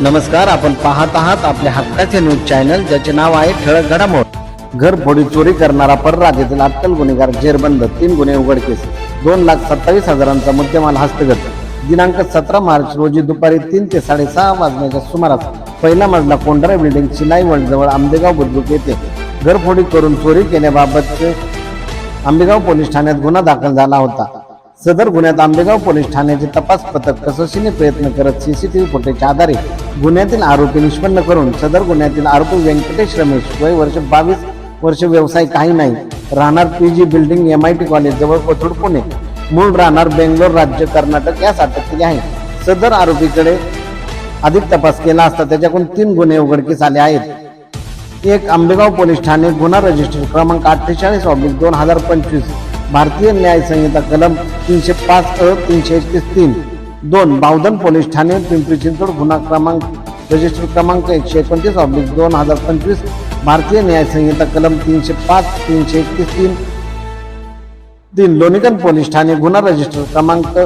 नमस्कार आपण पाहत आहात आपल्या हक्काचे न्यूज चॅनल ज्याचे नाव आहे ठळक घडामोड. घरफोडी चोरी करणारा परराज्यातील अटकल अट्टल गुन्हेगार जेरबंद तीन गुन्हे उघडकीस दोन लाख सत्तावीस हजारांचा मुद्देमाल हस्तगत. दिनांक सतरा मार्च रोजी दुपारी तीन ते साडेसहा वाजण्याच्या सुमारास पहिला मजला कोंढरा बिल्डिंग शिलाई जवळ आंबेगाव बुद्रुक येथे घरफोडी करून चोरी केल्याबाबतचे आंबेगाव पोलीस ठाण्यात गुन्हा दाखल झाला होता. सदर गुन्ह्यात आंबेगाव पोलीस ठाण्याचे तपास पथक कसोशीने प्रयत्न करत सीसीटीव्ही फुटेजच्या आधारे गुन्ह्यातील आरोपी निष्पन्न करून सदर गुन्ह्यातील आरोपी व्यंकटेश रमेश वय वर्ष बावीस वर्ष व्यवसाय काही नाही राहणार P G building M I T college जवळ कोथरूड पुणे. मूळ राहणार बेंगलोर राज्य कर्नाटक यास अटक केली आहे. सदर आरोपीकडे अधिक तपास केला असता त्याच्याकडून तीन गुन्हे उघडकीस आले आहेत. एक आंबेगाव पोलीस ठाणे गुन्हा रजिस्टर क्रमांक अठ्ठेचाळीस ऑब्लिक दोन हजार पंचवीस भारतीय न्याय संहिता कलम तीनशे पाच अ तीनशे एकतीस तीन. दोन बावधन पोलीस ठाणे पिंपरी चिंचवड गुन्हा क्रमांक रजिस्टर क्रमांक एकशे एकोणतीस ऑब्लिक दोन हजार पंचवीस भारतीय न्याय संहिता कलम तीनशे पाच तीनशे एकतीस तीन. तीन लोणीकन पोलीस ठाणे गुन्हा रजिस्टर क्रमांक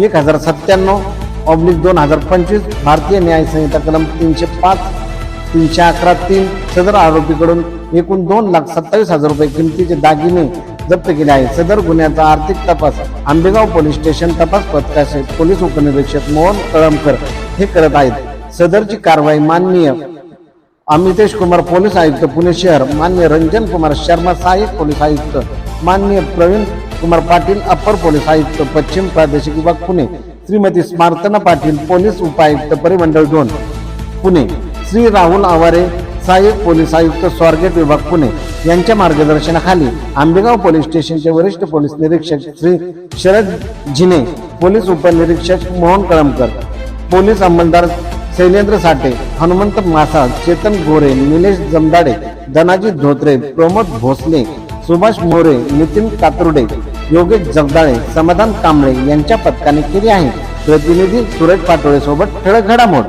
एक हजार सत्त्याण्णव ऑब्लिक दोन हजार पंचवीस भारतीय न्याय संहिता कलम तीनशे पाच तीनशे अकरा तीन. सदर आरोपीकडून एकूण दोन लाख सत्तावीस हजार रुपये किमतीचे दागिने जप्त केले आहे सदर गुन्ह्याचा आर्थिक तपास आंबेगाव पोलीस स्टेशन तपास पथकाचे पोलीस उपनिरीक्षक मोहन कळमकर हे करत आहेत. सदरची कारवाई माननीय अमितेश कुमार पोलीस आयुक्त पुणे शहर मान्य रंजन कुमार शर्मा सहाय्यक पोलीस आयुक्त मान्य प्रवीण कुमार पाटील अप्पर पोलीस आयुक्त पश्चिम प्रादेशिक विभाग पुणे श्रीमती स्मार्तना पाटील पोलीस उपायुक्त परिमंडळ दोन पुणे श्री राहुल आवारे सहाय्यक पोलीस आयुक्त स्वारगेट विभाग पुणे यांच्या मार्गदर्शनाखाली आंबेगाव पोलीस स्टेशनचे वरिष्ठ पोलीस निरीक्षक श्री शरद झिने पोलीस उपनिरीक्षक मोहन कळमकर पोलीस अंमलदार शैलेंद्र साठे हनुमंत मासा चेतन गोरे निलेश जमदाडे धनाजी धोत्रे प्रमोद भोसले सुभाष मोरे नितीन कातुर्डे योगेश जगदाळे समाधान कांबळे यांच्या पथकाने केली आहे. प्रतिनिधी सुरज पाटोळे सोबत ठळक घडामोड.